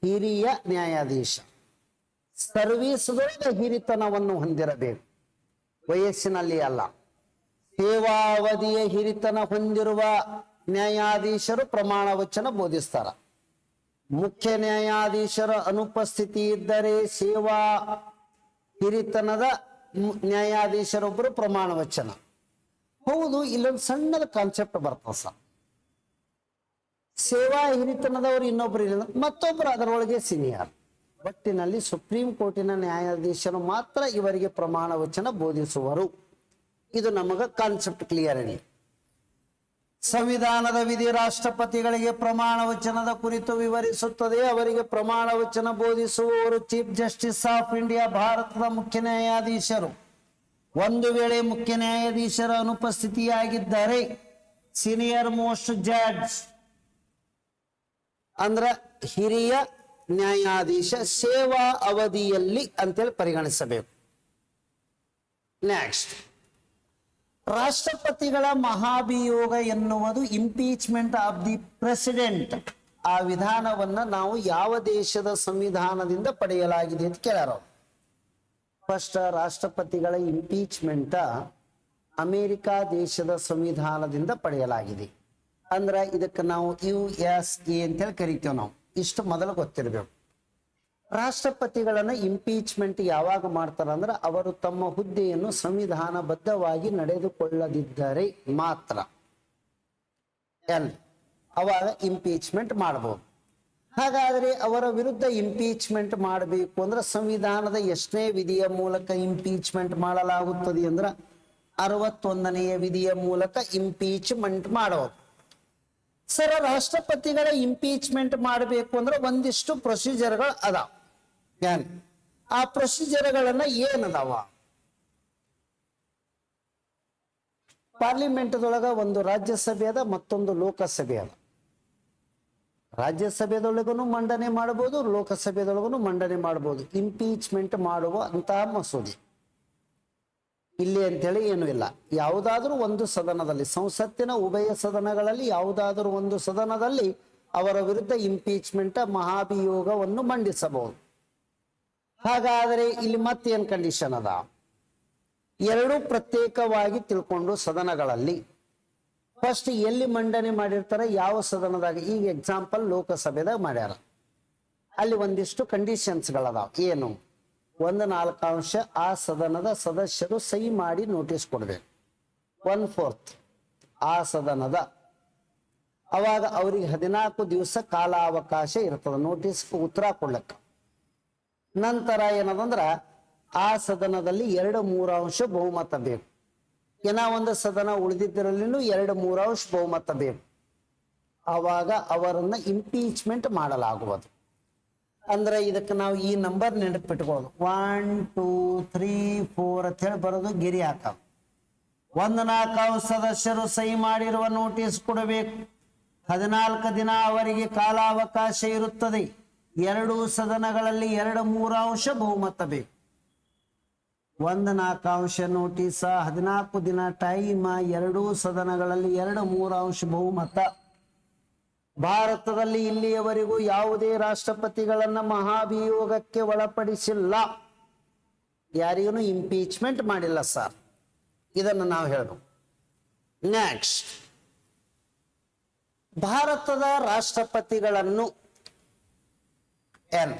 Speaker 1: ಹಿರಿಯ ನ್ಯಾಯಾಧೀಶ. ಸರ್ವೀಸ್ದೊಳಗೆ ಹಿರಿತನವನ್ನು ಹೊಂದಿರಬೇಕು. ವಯಸ್ಸಿನಲ್ಲಿ ಅಲ್ಲ. ಸೇವಾವಧಿಯ ಹಿರಿತನ ಹೊಂದಿರುವ ನ್ಯಾಯಾಧೀಶರು ಪ್ರಮಾಣ ವಚನ ಬೋಧಿಸ್ತಾರ. ಮುಖ್ಯ ನ್ಯಾಯಾಧೀಶರ ಅನುಪಸ್ಥಿತಿ ಇದ್ದರೆ ಸೇವಾ ಹಿರಿತನದ ನ್ಯಾಯಾಧೀಶರೊಬ್ಬರು ಪ್ರಮಾಣ ವಚನ. ಹೌದು, ಇಲ್ಲೊಂದು ಸಣ್ಣದ ಕಾನ್ಸೆಪ್ಟ್ ಬರ್ತದೆ ಸರ್. ಸೇವಾ ಹಿರಿತನದವರು ಇನ್ನೊಬ್ರು ಇಲ್ಲ ಮತ್ತೊಬ್ಬರು ಅದರೊಳಗೆ ಸೀನಿಯರ್ ಒಟ್ಟಿನಲ್ಲಿ ಸುಪ್ರೀಂ ಕೋರ್ಟಿನ ನ್ಯಾಯಾಧೀಶರು ಮಾತ್ರ ಇವರಿಗೆ ಪ್ರಮಾಣ ವಚನ ಬೋಧಿಸುವರು. ಇದು ನಮಗ ಕಾನ್ಸೆಪ್ಟ್ ಕ್ಲಿಯರ್ ಇದೆ ಸಂವಿಧಾನದ ವಿಧಿ ರಾಷ್ಟ್ರಪತಿಗಳಿಗೆ ಪ್ರಮಾಣ ವಚನದ ಕುರಿತು ವಿವರಿಸುತ್ತದೆ. ಅವರಿಗೆ ಪ್ರಮಾಣ ವಚನ ಬೋಧಿಸುವವರು ಚೀಫ್ ಜಸ್ಟಿಸ್ ಆಫ್ ಇಂಡಿಯಾ, ಭಾರತದ ಮುಖ್ಯ ನ್ಯಾಯಾಧೀಶರು. ಒಂದು ವೇಳೆ ಮುಖ್ಯ ನ್ಯಾಯಾಧೀಶರ ಅನುಪಸ್ಥಿತಿಯಾಗಿದ್ದರೆ ಸೀನಿಯರ್ ಮೋಸ್ಟ್ ಜಡ್ಜ್, ಅಂದ್ರ ಹಿರಿಯ ನ್ಯಾಯಾಧೀಶ ಸೇವಾ ಅವಧಿಯಲ್ಲಿ ಅಂತೇಳಿ ಪರಿಗಣಿಸಬೇಕು. ನೆಕ್ಸ್ಟ್ ರಾಷ್ಟ್ರಪತಿಗಳ ಮಹಾಭಿಯೋಗ ಎನ್ನುವುದು ಇಂಪೀಚ್ಮೆಂಟ್ ಆಫ್ ದಿ ಪ್ರೆಸಿಡೆಂಟ್ ಆ ವಿಧಾನವನ್ನ ನಾವು ಯಾವ ದೇಶದ ಸಂವಿಧಾನದಿಂದ ಪಡೆಯಲಾಗಿದೆ ಅಂತ ಕೇಳಾರ ಫಸ್ಟ್ ರಾಷ್ಟ್ರಪತಿಗಳ ಇಂಪೀಚ್ಮೆಂಟ್ ಅಮೆರಿಕ ದೇಶದ ಸಂವಿಧಾನದಿಂದ ಪಡೆಯಲಾಗಿದೆ. ಅಂದ್ರ ಇದಕ್ಕೆ ನಾವು ಯು ಎಸ್ ಎ ಅಂತೇಳಿ ಕರಿತೇವೆ ನಾವು. ಇಷ್ಟು ಮೊದಲು ಗೊತ್ತಿರಬೇಕು. ರಾಷ್ಟ್ರಪತಿಗಳನ್ನ ಇಂಪೀಚ್ಮೆಂಟ್ ಯಾವಾಗ ಮಾಡ್ತಾರ ಅಂದ್ರೆ ಅವರು ತಮ್ಮ ಹುದ್ದೆಯನ್ನು ಸಂವಿಧಾನಬದ್ಧವಾಗಿ ನಡೆದುಕೊಳ್ಳದಿದ್ದರೆ ಮಾತ್ರ. ಎನ್ ಅವಾಗ ಇಂಪೀಚ್ಮೆಂಟ್ ಮಾಡಬಹುದು ಹಾಗಾದ್ರೆ ಅವರ ವಿರುದ್ಧ ಇಂಪೀಚ್ಮೆಂಟ್ ಮಾಡಬೇಕು ಅಂದ್ರೆ ಸಂವಿಧಾನದ ಎಷ್ಟನೇ ವಿಧಿಯ ಮೂಲಕ ಇಂಪೀಚ್ಮೆಂಟ್ ಮಾಡಲಾಗುತ್ತದೆ ಅಂದ್ರೆ ಅರವತ್ತೊಂದನೆಯ ವಿಧಿಯ ಮೂಲಕ ಇಂಪೀಚ್ಮೆಂಟ್ ಮಾಡಬಹುದು ಸರ್, ರಾಷ್ಟ್ರಪತಿಗಳ ಇಂಪೀಚ್ಮೆಂಟ್ ಮಾಡಬೇಕು ಅಂದ್ರೆ ಒಂದಿಷ್ಟು ಪ್ರೊಸೀಜರ್ಗಳು ಅದಾವ. ಏನ್ ಆ ಪ್ರೊಸೀಜರ್ಗಳನ್ನ ಏನದಾವ? ಪಾರ್ಲಿಮೆಂಟ್ದೊಳಗ ಒಂದು ರಾಜ್ಯಸಭೆ ಅದ ಮತ್ತೊಂದು ಲೋಕಸಭೆ ಅದ ರಾಜ್ಯಸಭೆದೊಳಗೂ ಮಂಡನೆ ಮಾಡಬಹುದು ಲೋಕಸಭೆದೊಳಗೂ ಮಂಡನೆ ಮಾಡಬಹುದು ಇಂಪೀಚ್ಮೆಂಟ್ ಮಾಡುವ ಅಂತಹ ಮಸೂದೆ. ಇಲ್ಲಿ ಅಂತೇಳಿ ಏನು ಇಲ್ಲ. ಯಾವುದಾದ್ರೂ ಒಂದು ಸದನದಲ್ಲಿ, ಸಂಸತ್ತಿನ ಉಭಯ ಸದನಗಳಲ್ಲಿ ಯಾವುದಾದ್ರೂ ಒಂದು ಸದನದಲ್ಲಿ ಅವರ ವಿರುದ್ಧ ಇಂಪೀಚ್ಮೆಂಟ್ ಮಹಾಭಿಯೋಗವನ್ನು ಮಂಡಿಸಬಹುದು. ಹಾಗಾದರೆ ಇಲ್ಲಿ ಮತ್ತೇನ್ ಕಂಡೀಷನ್ ಅದ? ಎರಡು ಪ್ರತ್ಯೇಕವಾಗಿ ತಿಳ್ಕೊಂಡು ಸದನಗಳಲ್ಲಿ. ಫಸ್ಟ್ ಎಲ್ಲಿ ಮಂಡನೆ ಮಾಡಿರ್ತಾರೆ, ಯಾವ ಸದನದಾಗ? ಈಗ ಎಕ್ಸಾಂಪಲ್ ಲೋಕಸಭೆದಾಗ ಮಾಡ್ಯಾರ. ಅಲ್ಲಿ ಒಂದಿಷ್ಟು ಕಂಡೀಷನ್ಸ್ಗಳದಾವ ಏನು? ಒಂದು ನಾಲ್ಕಾಂಶ ಆ ಸದನದ ಸದಸ್ಯರು ಸಹಿ ಮಾಡಿ ನೋಟಿಸ್ ಕೊಡ್ಬೇಕು. ಒನ್ ಫೋರ್ತ್ ಆ ಸದನದ. ಅವಾಗ ಅವರಿಗೆ ಹದಿನಾಲ್ಕು ದಿವಸ ಕಾಲಾವಕಾಶ ಇರ್ತದೆ. ನೋಟಿಸ್ ಉತ್ತರ ಕೊಡ್ಲಕ್ಕ. ನಂತರ ಏನದಂದ್ರ ಆ ಸದನದಲ್ಲಿ ಎರಡು ಮೂರಾಂಶ ಬಹುಮತ ಬೇಕು. ಏನ ಒಂದು ಸದನ ಉಳಿದಿದ್ದರಲ್ಲಿನೂ ಎರಡು ಮೂರಾಂಶ ಬಹುಮತ ಬೇಕು. ಆವಾಗ ಅವರನ್ನ ಇಂಪೀಚ್ಮೆಂಟ್ ಮಾಡಲಾಗುವುದು. ಅಂದ್ರೆ ಇದಕ್ಕೆ ನಾವು ಈ ನಂಬರ್ ನೆನಪಿಟ್ಕೊಳ್ಳೋದು. ಒನ್ ಟೂ ತ್ರೀ ಫೋರ್ ಅಂತ ಹೇಳಿ ಬರೋದು ಗಿರಿ ಹಾಕಾವ್. ಒಂದು ನಾಲ್ಕು ಸದಸ್ಯರು ಸಹಿ ಮಾಡಿರುವ ನೋಟಿಸ್ ಕೊಡಬೇಕು. ಹದಿನಾಲ್ಕು ದಿನ ಅವರಿಗೆ ಕಾಲಾವಕಾಶ ಇರುತ್ತದೆ. ಎರಡು ಸದನಗಳಲ್ಲಿ ಎರಡು ಮೂರಾಂಶ ಬಹುಮತ ಬೇಕು. ಒಂದು ನಾಲ್ಕಾಂಶ ನೋಟಿಸ ಹದಿನಾಲ್ಕು ದಿನ ಟೈಮ್ ಎರಡೂ ಸದನಗಳಲ್ಲಿ ಎರಡು ಮೂರಾಂಶ ಬಹುಮತ. ಭಾರತದಲ್ಲಿ ಇಲ್ಲಿಯವರೆಗೂ ಯಾವುದೇ ರಾಷ್ಟ್ರಪತಿಗಳನ್ನ ಮಹಾಭಿಯೋಗಕ್ಕೆ ಒಳಪಡಿಸಿಲ್ಲ. ಯಾರಿಗೂ ಇಂಪೀಚ್ಮೆಂಟ್ ಮಾಡಿಲ್ಲ ಸರ್. ಇದನ್ನು ನಾವು ಹೇಳಬೇಕು. ನೆಕ್ಸ್ಟ್ ಭಾರತದ ರಾಷ್ಟ್ರಪತಿಗಳನ್ನು ಎನ್.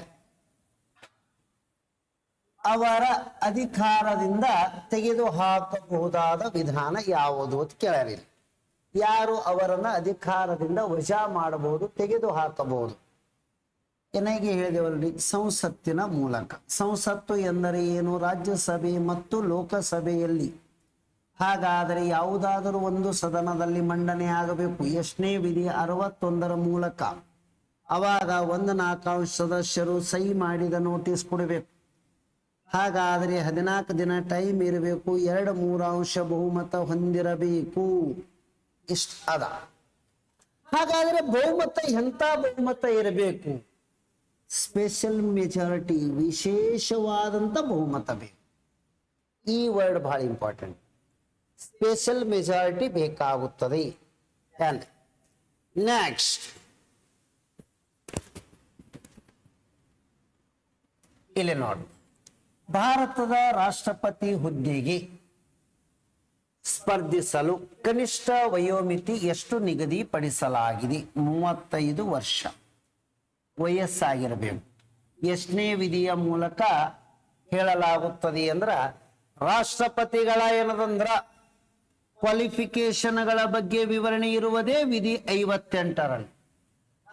Speaker 1: ಅವರ ಅಧಿಕಾರದಿಂದ ತೆಗೆದುಹಾಕಬಹುದಾದ ವಿಧಾನ ಯಾವುದು ಅಂತ ಕೇಳಿರಿ ಯಾರು ಅವರನ್ನ ಅಧಿಕಾರದಿಂದ ವಜಾ ಮಾಡಬಹುದು ತೆಗೆದು ಹಾಕಬಹುದು ಏನಾಗಿ ಹೇಳಿದೆವಲ್ರಿ? ಸಂಸತ್ತಿನ ಮೂಲಕ. ಸಂಸತ್ತು ಎಂದರೆ ಏನು? ರಾಜ್ಯಸಭೆ ಮತ್ತು ಲೋಕಸಭೆಯಲ್ಲಿ. ಹಾಗಾದರೆ ಯಾವುದಾದರೂ ಒಂದು ಸದನದಲ್ಲಿ ಮಂಡನೆ ಆಗಬೇಕು. ಎಷ್ಟನೇ ವಿಧಿ? ಅರವತ್ತೊಂದರ ಮೂಲಕ. ಅವಾಗ ಒಂದು ನಾಲ್ಕಾಂಶ ಸದಸ್ಯರು ಸಹಿ ಮಾಡಿದ ನೋಟಿಸ್ ಕೊಡಬೇಕು. ಹಾಗಾದರೆ ಹದಿನಾಲ್ಕು ದಿನ ಟೈಮ್ ಇರಬೇಕು, ಎರಡು ಮೂರಾಂಶ ಬಹುಮತ ಹೊಂದಿರಬೇಕು. ಇಷ್ಟ ಅದ. ಹಾಗಾದ್ರೆ ಬಹುಮತ ಎಂತ ಬಹುಮತ ಇರಬೇಕು? ಸ್ಪೆಷಲ್ ಮೆಜಾರಿಟಿ ವಿಶೇಷವಾದಂತ ಬಹುಮತ ಬೇಕು. ಈ ವರ್ಡ್ ಬಹಳ ಇಂಪಾರ್ಟೆಂಟ್. ಸ್ಪೆಷಲ್ ಮೆಜಾರಿಟಿ ಬೇಕಾಗುತ್ತದೆ. ನೆಕ್ಸ್ಟ್. ಇಲ್ಲಿ ನೋಡಿ ಭಾರತದ ರಾಷ್ಟ್ರಪತಿ ಹುದ್ದೆಗೆ ಸ್ಪರ್ಧಿಸಲು ಕನಿಷ್ಠ ವಯೋಮಿತಿ ಎಷ್ಟು ನಿಗದಿಪಡಿಸಲಾಗಿದೆ? ಮೂವತ್ತೈದು ವರ್ಷ ವಯಸ್ಸಾಗಿರಬೇಕು. ಎಷ್ಟನೇ ವಿಧಿಯ ಮೂಲಕ ಹೇಳಲಾಗುತ್ತದೆ ಅಂದ್ರ, ರಾಷ್ಟ್ರಪತಿಗಳ ಏನದಂದ್ರ ಕ್ವಾಲಿಫಿಕೇಶನ್ಗಳ ಬಗ್ಗೆ ವಿವರಣೆ ಇರುವುದೇ ವಿಧಿ ಐವತ್ತೆಂಟರಲ್ಲಿ.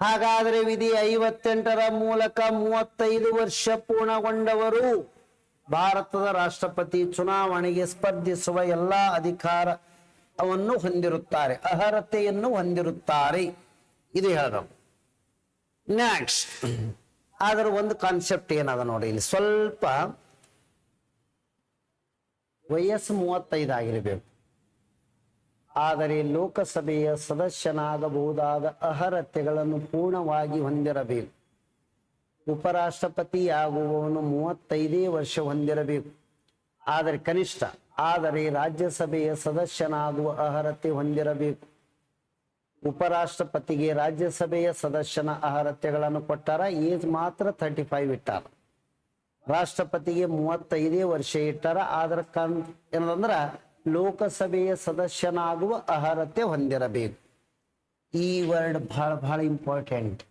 Speaker 1: ಹಾಗಾದರೆ ವಿಧಿ ಐವತ್ತೆಂಟರ ಮೂಲಕ ಮೂವತ್ತೈದು ವರ್ಷ ಪೂರ್ಣಗೊಂಡವರು ಭಾರತದ ರಾಷ್ಟ್ರಪತಿ ಚುನಾವಣೆಗೆ ಸ್ಪರ್ಧಿಸುವ ಎಲ್ಲಾ ಅಧಿಕಾರವನ್ನು ಹೊಂದಿರುತ್ತಾರೆ, ಅರ್ಹತೆಯನ್ನು ಹೊಂದಿರುತ್ತಾರೆ. ಇದು ಹೇಳದ. ನೆಕ್ಸ್ಟ್ ಆದ್ರೆ ಒಂದು ಕಾನ್ಸೆಪ್ಟ್ ಏನದ ನೋಡಿ ಇಲ್ಲಿ. ಸ್ವಲ್ಪ ವಯಸ್ಸು ಮೂವತ್ತೈದು ಆಗಿರಬೇಕು. ಆದರೆ ಲೋಕಸಭೆಯ ಸದಸ್ಯನಾಗಬಹುದಾದ ಅರ್ಹತೆಗಳನ್ನು ಪೂರ್ಣವಾಗಿ ಹೊಂದಿರಬೇಕು. ಉಪರಾಷ್ಟ್ರಪತಿಯಾಗುವವನು ಮೂವತ್ತೈದೇ ವರ್ಷ ಹೊಂದಿರಬೇಕು. ಆದರೆ ಕನಿಷ್ಠ, ಆದರೆ ರಾಜ್ಯಸಭೆಯ ಸದಸ್ಯನಾಗುವ ಅರ್ಹತೆ ಹೊಂದಿರಬೇಕು. ಉಪರಾಷ್ಟ್ರಪತಿಗೆ ರಾಜ್ಯಸಭೆಯ ಸದಸ್ಯನ ಅರ್ಹತೆಗಳನ್ನು ಕೊಟ್ಟಾರ, ಏಜ್ ಮಾತ್ರ ಥರ್ಟಿ ಫೈವ್ ಇಟ್ಟಾರ. ರಾಷ್ಟ್ರಪತಿಗೆ ಮೂವತ್ತೈದೇ ವರ್ಷ ಇಟ್ಟಾರ ಆದ್ರ ಕನ್ ಏನಂದ್ರ ಲೋಕಸಭೆಯ ಸದಸ್ಯನಾಗುವ ಅರ್ಹತೆ ಹೊಂದಿರಬೇಕು. ಈ ವರ್ಡ್ ಬಹಳ ಬಹಳ ಇಂಪಾರ್ಟೆಂಟ್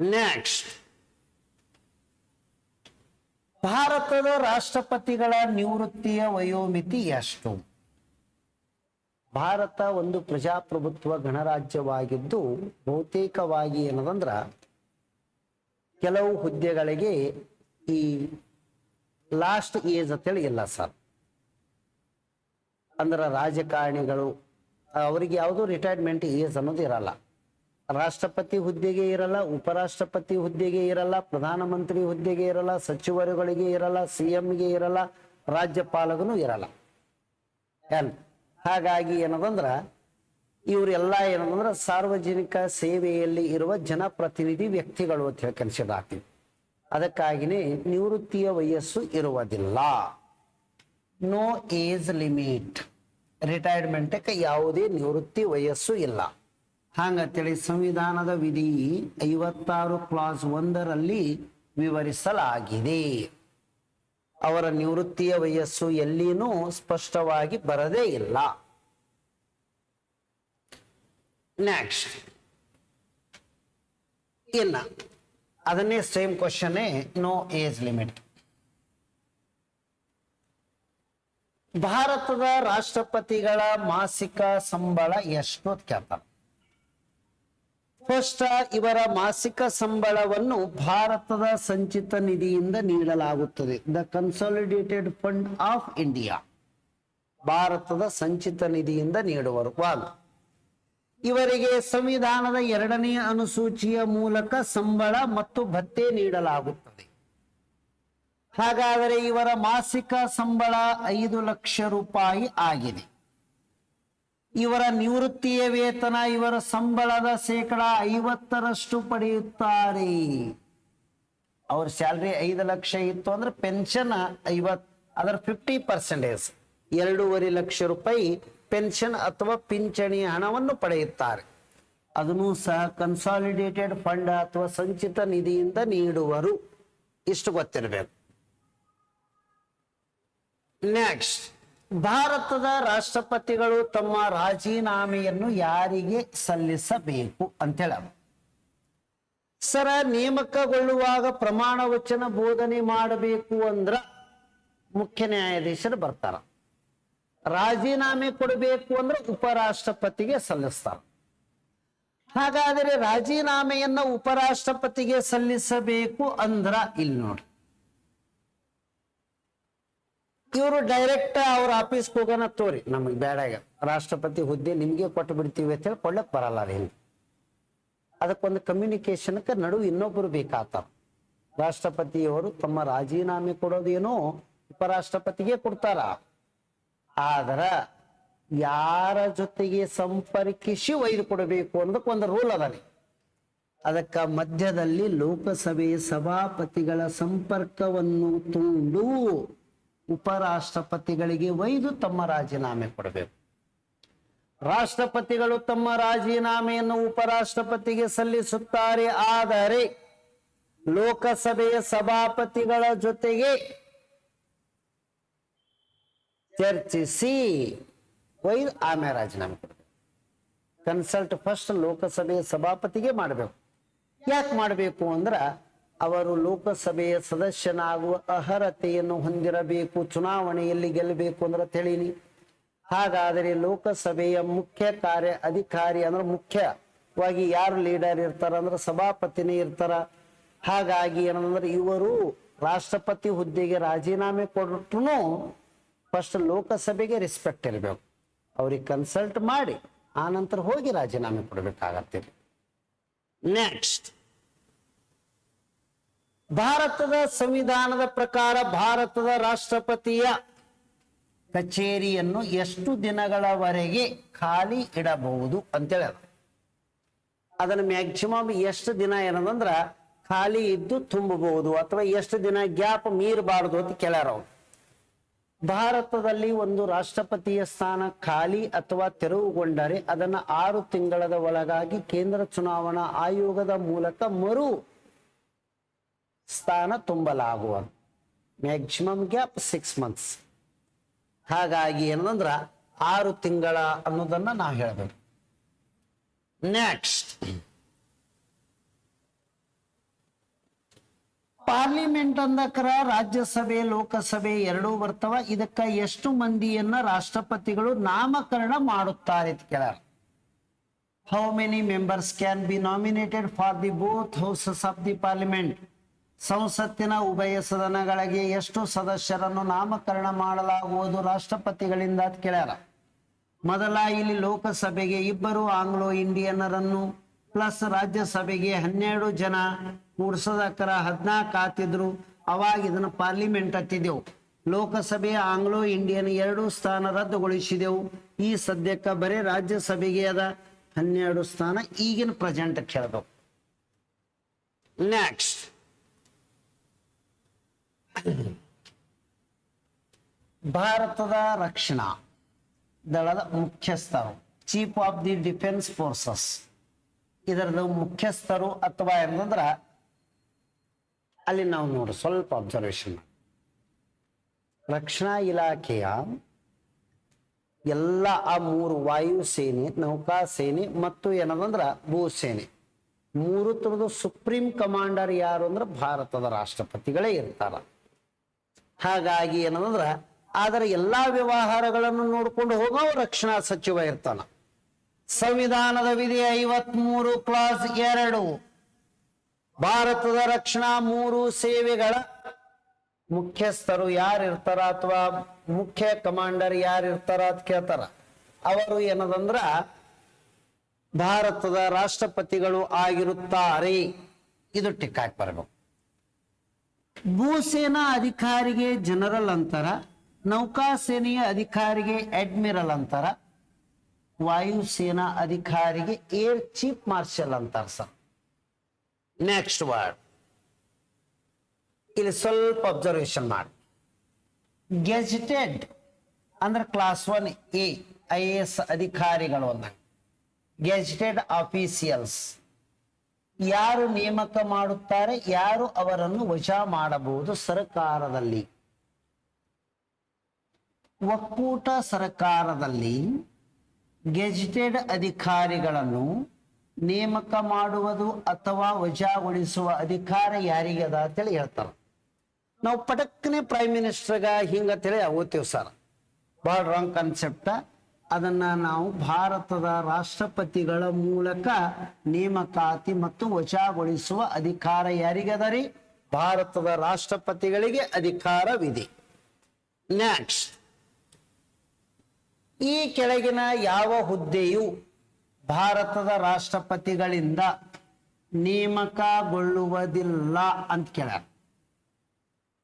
Speaker 1: ನೆಕ್ಸ್ಟ್ ಭಾರತದ ರಾಷ್ಟ್ರಪತಿಗಳ ನಿವೃತ್ತಿಯ ವಯೋಮಿತಿ ಎಷ್ಟು? ಭಾರತ ಒಂದು ಪ್ರಜಾಪ್ರಭುತ್ವ ಗಣರಾಜ್ಯವಾಗಿದ್ದು, ಬಹುತೇಕವಾಗಿ ಏನದಂದ್ರ, ಕೆಲವು ಹುದ್ದೆಗಳಿಗೆ ಈ ಲಾಸ್ಟ್ ಏಜ್ ಅಂತೇಳಿ ಇಲ್ಲ ಸರ್ ಅಂದ್ರೆ ರಾಜಕಾರಣಿಗಳು, ಅವರಿಗೆ ಯಾವುದು ರಿಟೈರ್ಮೆಂಟ್ ಏಜ್ ಅನ್ನೋದು ಇರಲ್ಲ. ರಾಷ್ಟ್ರಪತಿ ಹುದ್ದೆಗೆ ಇರಲ್ಲ, ಉಪರಾಷ್ಟ್ರಪತಿ ಹುದ್ದೆಗೆ ಇರಲ್ಲ, ಪ್ರಧಾನಮಂತ್ರಿ ಹುದ್ದೆಗೆ ಇರಲ್ಲ, ಸಚಿವರುಗಳಿಗೆ ಇರಲ್ಲ ಸಿ ಎಂಗೆ ಇರಲ್ಲ ರಾಜ್ಯಪಾಲಗೂ ಇರಲ್ಲ. ಏನ್? ಹಾಗಾಗಿ ಏನದಂದ್ರ, ಇವರೆಲ್ಲ ಏನದಂದ್ರ ಸಾರ್ವಜನಿಕ ಸೇವೆಯಲ್ಲಿ ಇರುವ ಜನಪ್ರತಿನಿಧಿ ವ್ಯಕ್ತಿಗಳು ಅಂತ ಹೇಳಿ ಕನ್ಸಿದಾಗ್ತೀವಿ ಅದಕ್ಕಾಗಿನೇ ನಿವೃತ್ತಿಯ ವಯಸ್ಸು ಇರುವುದಿಲ್ಲ. ನೋ ಏಜ್ ಲಿಮಿಟ್ ರಿಟೈರ್ಮೆಂಟ್ಗೆ ಯಾವುದೇ ನಿವೃತ್ತಿ ವಯಸ್ಸು ಇಲ್ಲ. ಹಾಗಂತೇಳಿ ಸಂವಿಧಾನದ ವಿಧಿ ಐವತ್ತಾರು ಕ್ಲಾಸ್ ಒಂದರಲ್ಲಿ ವಿವರಿಸಲಾಗಿದೆ. ಅವರ ನಿವೃತ್ತಿಯ ವಯಸ್ಸು ಎಲ್ಲಿನೂ ಸ್ಪಷ್ಟವಾಗಿ ಬರದೇ ಇಲ್ಲ. ನೆಕ್ಸ್ಟ್ ಇಲ್ಲ ಅದನ್ನೇ same question no age limit ಭಾರತದ ರಾಷ್ಟ್ರಪತಿಗಳ ಮಾಸಿಕ ಸಂಬಳ ಎಷ್ಟು ಕೇಳ್ತಾರೆ ಫಸ್ಟ್, ಇವರ ಮಾಸಿಕ ಸಂಬಳವನ್ನು ಭಾರತದ ಸಂಚಿತ ನಿಧಿಯಿಂದ ನೀಡಲಾಗುತ್ತದೆ. The consolidated fund of India ಭಾರತದ ಸಂಚಿತ ನಿಧಿಯಿಂದ ನೀಡುವರು. ಒಂದು ಇವರಿಗೆ ಸಂವಿಧಾನದ ಎರಡನೇ ಅನುಸೂಚಿಯ ಮೂಲಕ ಸಂಬಳ ಮತ್ತು ಭತ್ಯೆ ನೀಡಲಾಗುತ್ತದೆ. ಹಾಗಾದರೆ ಇವರ ಮಾಸಿಕ ಸಂಬಳ ಐದು ಲಕ್ಷ ರೂಪಾಯಿ ಆಗಿದೆ. ಇವರ ನಿವೃತ್ತಿಯ ವೇತನ, ಇವರ ಸಂಬಳದ ಶೇಕಡ ಐವತ್ತರಷ್ಟು ಪಡೆಯುತ್ತಾರೆ. ಅವ್ರ ಸ್ಯಾಲ್ರಿ ಐದು ಲಕ್ಷ ಇತ್ತು ಅಂದ್ರೆ ಪೆನ್ಷನ್ ಐವತ್, ಅದರ ಫಿಫ್ಟಿ ಪರ್ಸೆಂಟೇಜ್, ಎರಡೂವರೆ ಲಕ್ಷ ರೂಪಾಯಿ ಪೆನ್ಷನ್ ಅಥವಾ ಪಿಂಚಣಿ ಹಣವನ್ನು ಪಡೆಯುತ್ತಾರೆ. ಅದನ್ನು ಸಹ ಕನ್ಸಾಲಿಡೇಟೆಡ್ ಫಂಡ್ ಅಥವಾ ಸಂಚಿತ ನಿಧಿಯಿಂದ ನೀಡುವರು. ಇಷ್ಟು ಗೊತ್ತಿರಬೇಕು. ನೆಕ್ಸ್ಟ್ ಭಾರತದ ರಾಷ್ಟ್ರಪತಿಗಳು ತಮ್ಮ ರಾಜೀನಾಮೆಯನ್ನು ಯಾರಿಗೆ ಸಲ್ಲಿಸಬೇಕು ಅಂತ ಹೇಳ ಸರ, ನೇಮಕಗೊಳ್ಳುವಾಗ ಪ್ರಮಾಣ ವಚನ ಬೋಧನೆ ಮಾಡಬೇಕು ಅಂದ್ರ ಮುಖ್ಯ ನ್ಯಾಯಾಧೀಶರು ಬರ್ತಾರ. ರಾಜೀನಾಮೆ ಕೊಡಬೇಕು ಅಂದ್ರ ಉಪರಾಷ್ಟ್ರಪತಿಗೆ ಸಲ್ಲಿಸ್ತಾರ. ಹಾಗಾದರೆ ರಾಜೀನಾಮೆಯನ್ನ ಉಪರಾಷ್ಟ್ರಪತಿಗೆ ಸಲ್ಲಿಸಬೇಕು ಅಂದ್ರ ಇಲ್ಲಿ ನೋಡಿ ಇವರು ಡೈರೆಕ್ಟ್ ಅವ್ರ ಆಫೀಸ್ಗೆ ಹೋಗೋಣ ತೋರಿ. ನಮಗೆ ಬೇಡ ಈಗ. ರಾಷ್ಟ್ರಪತಿ ಹುದ್ದೆ ನಿಮ್ಗೆ ಕೊಟ್ಟು ಬಿಡ್ತೀವಿ ಅಂತ ಹೇಳಿ ಕೊಳ್ಳಕ್ ಬರಲ್ಲ ರೀ ಅದಕ್ಕೊಂದು ಕಮ್ಯುನಿಕೇಶನ್ಗೆ ನಡುವೆ ಇನ್ನೊಬ್ಬರು ಬೇಕಾಗ್ತಾರ ರಾಷ್ಟ್ರಪತಿಯವರು ತಮ್ಮ ರಾಜೀನಾಮೆ ಕೊಡೋದೇನೋ ಉಪರಾಷ್ಟ್ರಪತಿಗೆ ಕೊಡ್ತಾರ. ಆದ್ರ ಯಾರ ಜೊತೆಗೆ ಸಂಪರ್ಕಿಸಿ ಒಯ್ದು ಕೊಡಬೇಕು ಅನ್ನೋದಕ್ಕೆ ಒಂದು ರೂಲ್ ರೀ ಅದಕ್ಕ ಮಧ್ಯದಲ್ಲಿ ಲೋಕಸಭೆಯ ಸಭಾಪತಿಗಳ ಸಂಪರ್ಕವನ್ನು ತುಂಡು ಉಪರಾಷ್ಟ್ರಪತಿಗಳಿಗೆ ಒಯ್ದು ತಮ್ಮ ರಾಜೀನಾಮೆ ಕೊಡಬೇಕು. ರಾಷ್ಟ್ರಪತಿಗಳು ತಮ್ಮ ರಾಜೀನಾಮೆಯನ್ನು ಉಪರಾಷ್ಟ್ರಪತಿಗೆ ಸಲ್ಲಿಸುತ್ತಾರೆ. ಆದರೆ ಲೋಕಸಭೆಯ ಸಭಾಪತಿಗಳ ಜೊತೆಗೆ ಚರ್ಚಿಸಿ ಒಯ್ದು ಆಮೇಲೆ ರಾಜೀನಾಮೆ ಕನ್ಸಲ್ಟ್ ಫಸ್ಟ್ ಲೋಕಸಭೆಯ ಸಭಾಪತಿಗೆ ಮಾಡಬೇಕು. ಯಾಕೆ ಮಾಡಬೇಕು ಅಂದ್ರೆ ಅವರು ಲೋಕಸಭೆಯ ಸದಸ್ಯನಾಗುವ ಅರ್ಹತೆಯನ್ನು ಹೊಂದಿರಬೇಕು, ಚುನಾವಣೆಯಲ್ಲಿ ಗೆಲ್ಲಬೇಕು ಅಂದ್ರೆ ತಿಳಿನಿ. ಹಾಗಾದರೆ ಲೋಕಸಭೆಯ ಮುಖ್ಯ ಕಾರ್ಯ ಅಧಿಕಾರಿ ಅಂದ್ರೆ ಮುಖ್ಯವಾಗಿ ಯಾರು ಲೀಡರ್ ಇರ್ತಾರ ಅಂದ್ರೆ ಸಭಾಪತಿನೇ ಇರ್ತಾರ. ಹಾಗಾಗಿ ಏನಂದ್ರೆ ಇವರು ರಾಷ್ಟ್ರಪತಿ ಹುದ್ದೆಗೆ ರಾಜೀನಾಮೆ ಕೊಟ್ರು ಫಸ್ಟ್ ಲೋಕಸಭೆಗೆ ರೆಸ್ಪೆಕ್ಟ್ ಇರಬೇಕು. ಅವ್ರಿಗೆ ಕನ್ಸಲ್ಟ್ ಮಾಡಿ ಆ ನಂತರ ಹೋಗಿ ರಾಜೀನಾಮೆ ಕೊಡಬೇಕಾಗತ್ತೆ. ನೆಕ್ಸ್ಟ್ ಭಾರತದ ಸಂವಿಧಾನದ ಪ್ರಕಾರ ಭಾರತದ ರಾಷ್ಟ್ರಪತಿಯ ಕಚೇರಿಯನ್ನು ಎಷ್ಟು ದಿನಗಳವರೆಗೆ ಖಾಲಿ ಇಡಬಹುದು ಅಂತೇಳಿ ಅದನ್ನು ಮ್ಯಾಕ್ಸಿಮಮ್ ಎಷ್ಟು ದಿನ ಏನದಂದ್ರ ಖಾಲಿ ಇದ್ದು ತುಂಬಬಹುದು ಅಥವಾ ಎಷ್ಟು ದಿನ ಗ್ಯಾಪ್ ಮೀರಬಾರದು ಅಂತ ಕೇಳ್ಯಾರ ಭಾರತದಲ್ಲಿ ಒಂದು ರಾಷ್ಟ್ರಪತಿಯ ಸ್ಥಾನ ಖಾಲಿ ಅಥವಾ ತೆರವುಗೊಂಡರೆ ಅದನ್ನು ಆರು ತಿಂಗಳದ ಒಳಗಾಗಿ ಕೇಂದ್ರ ಚುನಾವಣಾ ಆಯೋಗದ ಮೂಲಕ ಮರು ಸ್ಥಾನ ತುಂಬಲಾಗುವುದು ಮ್ಯಾಕ್ಸಿಮಮ್ ಗ್ಯಾಪ್ ಸಿಕ್ಸ್ ಮಂತ್ಸ್ ಹಾಗಾಗಿ ಏನಂದ್ರ ಆರು ತಿಂಗಳ ಅನ್ನೋದನ್ನ ನಾವು ಹೇಳಬೇಕು. ನೆಕ್ಸ್ಟ್ ಪಾರ್ಲಿಮೆಂಟ್ ಅಂದಕ್ರ ರಾಜ್ಯಸಭೆ, ಲೋಕಸಭೆ ಎರಡೂ ಬರ್ತವ. ಇದಕ್ಕ ಎಷ್ಟು ಮಂದಿಯನ್ನ ರಾಷ್ಟ್ರಪತಿಗಳು ನಾಮಕರಣ ಮಾಡುತ್ತಾರೆ ಕೇಳ how many members can be nominated for the both houses of the parliament ಸಂಸತ್ತಿನ ಉಭಯ ಸದನಗಳಿಗೆ ಎಷ್ಟು ಸದಸ್ಯರನ್ನು ನಾಮಕರಣ ಮಾಡಲಾಗುವುದು ರಾಷ್ಟ್ರಪತಿಗಳಿಂದ ಕೇಳ್ಯಾರ. ಮೊದಲ ಇಲ್ಲಿ ಲೋಕಸಭೆಗೆ ಇಬ್ಬರು ಆಂಗ್ಲೋ ಇಂಡಿಯನ್ನರನ್ನು ಪ್ಲಸ್ ರಾಜ್ಯಸಭೆಗೆ ಹನ್ನೆರಡು ಜನ ಕೂಡ್ಸೋದಕ್ಕರ ಹದಿನಾಲ್ಕು ಆತಿದ್ರು. ಅವಾಗ ಇದನ್ನ ಪಾರ್ಲಿಮೆಂಟ್ ಹತ್ತಿದೆವು ಲೋಕಸಭೆ ಆಂಗ್ಲೋ ಇಂಡಿಯನ್ ಎರಡು ಸ್ಥಾನ ರದ್ದುಗೊಳಿಸಿದೆವು. ಈ ಸದ್ಯಕ್ಕೆ ಬರೀ ರಾಜ್ಯಸಭೆಗೆ ಅದ, ಹನ್ನೆರಡು ಸ್ಥಾನ ಈಗಿನ ಪ್ರೆಸೆಂಟ್ ಕೇಳಬೇಕು. ನೆಕ್ಸ್ಟ್ ಭಾರತದ ರಕ್ಷಣಾ ದಳದ ಮುಖ್ಯಸ್ಥರು chief of the defence forces ಇದರದ ಮುಖ್ಯಸ್ಥರು ಅಥವಾ ಏನಂದ್ರ ಅಲ್ಲಿ ನಾವು ನೋಡ, ಸ್ವಲ್ಪ ಅಬ್ಸರ್ವೇಷನ್ ರಕ್ಷಣಾ ಇಲಾಖೆಯ ಎಲ್ಲ ಆ ಮೂರು ವಾಯುಸೇನೆ ನೌಕಾಸೇನೆ ಮತ್ತು ಏನದಂದ್ರ ಭೂಸೇನೆ ಮೂರು ತರದ ಸುಪ್ರೀಂ ಕಮಾಂಡರ್ ಯಾರು ಅಂದ್ರೆ, ಭಾರತದ ರಾಷ್ಟ್ರಪತಿಗಳೇ ಇರ್ತಾರ. ಹಾಗಾಗಿ ಏನಂದ್ರ, ಆದರೆ ಎಲ್ಲಾ ವ್ಯವಹಾರಗಳನ್ನು ನೋಡ್ಕೊಂಡು ಹೋಗೋ ರಕ್ಷಣಾ ಸಚಿವ ಇರ್ತಾನ. ಸಂವಿಧಾನದ ವಿಧಿ ಐವತ್ಮೂರು ಕ್ಲಾಸ್ ಎರಡು. ಭಾರತದ ರಕ್ಷಣಾ ಮೂರು ಸೇವೆಗಳ ಮುಖ್ಯಸ್ಥರು ಯಾರು ಇರ್ತಾರ ಅಥವಾ ಮುಖ್ಯ ಕಮಾಂಡರ್ ಯಾರು ಇರ್ತಾರ ಅಂತ ಕೇಳ್ತಾರ. ಅವರು ಏನದಂದ್ರ, ಭಾರತದ ರಾಷ್ಟ್ರಪತಿಗಳು ಆಗಿರುತ್ತಾರೆ. ಇದು ಟಿಕ್ಕಾಕ್ ಬರಬೇಕು. ಭೂಸೇನಾ ಅಧಿಕಾರಿಗೆ ಜನರಲ್ ಅಂತಾರ, ನೌಕಾಸೇನೆಯ ಅಧಿಕಾರಿಗೆ ಅಡ್ಮಿರಲ್ ಅಂತಾರ, ವಾಯುಸೇನಾ ಅಧಿಕಾರಿಗೆ ಏರ್ ಚೀಫ್ ಮಾರ್ಷಲ್ ಅಂತಾರ ಸರ್. ನೆಕ್ಸ್ಟ್ ವರ್ಡ್ ಇಲ್ಲಿ ಸ್ವಲ್ಪ ಅಬ್ಸರ್ವೇಷನ್ ಮಾಡಿ. ಗೆಜೆಟೆಡ್ ಅಂದ್ರೆ class one A I A S ಅಧಿಕಾರಿಗಳು ಅಂದಾಗ. ಗೆಜೆಟೆಡ್ ಆಫೀಸಿಯಲ್ಸ್ ಯಾರು ನೇಮಕ ಮಾಡುತ್ತಾರೆ, ಯಾರು ಅವರನ್ನು ವಜಾ ಮಾಡಬಹುದು ಸರ್ಕಾರದಲ್ಲಿ. ಒಕ್ಕೂಟ ಸರ್ಕಾರದಲ್ಲಿ ಗೆಜೆಟೆಡ್ ಅಧಿಕಾರಿಗಳನ್ನು ನೇಮಕ ಮಾಡುವುದು ಅಥವಾ ವಜಾಗೊಳಿಸುವ ಅಧಿಕಾರ ಯಾರಿಗೆ ಅದ ಅಂತೇಳಿ ಹೇಳ್ತಾರೆ. ನಾವು ಪಟಕ್ನೆ ಪ್ರೈಮ್ ಮಿನಿಸ್ಟರ್ಗ ಹಿಂಗಂತೇಳಿ ಓದ್ತೀವಿ ಸರ್? ಬಹಳ ರಾಂಗ್ ಕಾನ್ಸೆಪ್ಟ ಅದನ್ನ ನಾವು ಭಾರತದ ರಾಷ್ಟ್ರಪತಿಗಳ ಮೂಲಕ ನೇಮಕಾತಿ ಮತ್ತು ವಜಾಗೊಳಿಸುವ ಅಧಿಕಾರ ಯಾರಿಗದರಿ? ಭಾರತದ ರಾಷ್ಟ್ರಪತಿಗಳಿಗೆ ಅಧಿಕಾರವಿದೆ ನೆಕ್ಸ್ಟ್ ಈ ಕೆಳಗಿನ ಯಾವ ಹುದ್ದೆಯು ಭಾರತದ ರಾಷ್ಟ್ರಪತಿಗಳಿಂದ ನೇಮಕಗೊಳ್ಳುವುದಿಲ್ಲ ಅಂತ ಕೇಳ್ಯಾರ.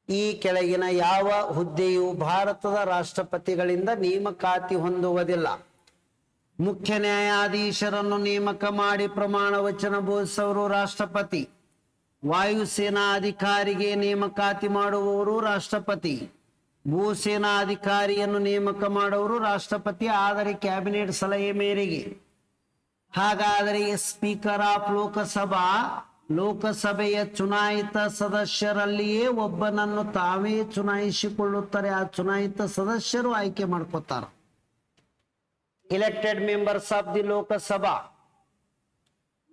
Speaker 1: ಈ ಕೆಳಗಿನ ಯಾವ ಹುದ್ದೆಯು ಭಾರತದ ರಾಷ್ಟ್ರಪತಿಗಳಿಂದ ನೇಮಕಾತಿ ಹೊಂದುವುದಿಲ್ಲ. ಮುಖ್ಯ ನ್ಯಾಯಾಧೀಶರನ್ನು ನೇಮಕ ಮಾಡಿ ಪ್ರಮಾಣ ವಚನ ಬೋಧಿಸುವವರು ರಾಷ್ಟ್ರಪತಿ. ವಾಯುಸೇನಾ ಅಧಿಕಾರಿಗೆ ನೇಮಕಾತಿ ಮಾಡುವವರು ರಾಷ್ಟ್ರಪತಿ. ಭೂಸೇನಾ ಅಧಿಕಾರಿಯನ್ನು ನೇಮಕ ಮಾಡುವವರು ರಾಷ್ಟ್ರಪತಿ, ಆದರೆ ಕ್ಯಾಬಿನೆಟ್ ಸಲಹೆ ಮೇರೆಗೆ. ಹಾಗಾದರೆ ಸ್ಪೀಕರ್ ಆಫ್ ಲೋಕಸಭಾ ಲೋಕಸಭೆಯ ಚುನಾಯಿತ ಸದಸ್ಯರಲ್ಲಿಯೇ ಒಬ್ಬನನ್ನು ತಾವೇ ಚುನಾಯಿಸಿಕೊಳ್ಳುತ್ತಾರೆ, ಆ ಚುನಾಯಿತ ಸದಸ್ಯರು ಆಯ್ಕೆ ಮಾಡ್ಕೋತಾರ. Elected members of the Lok Sabha.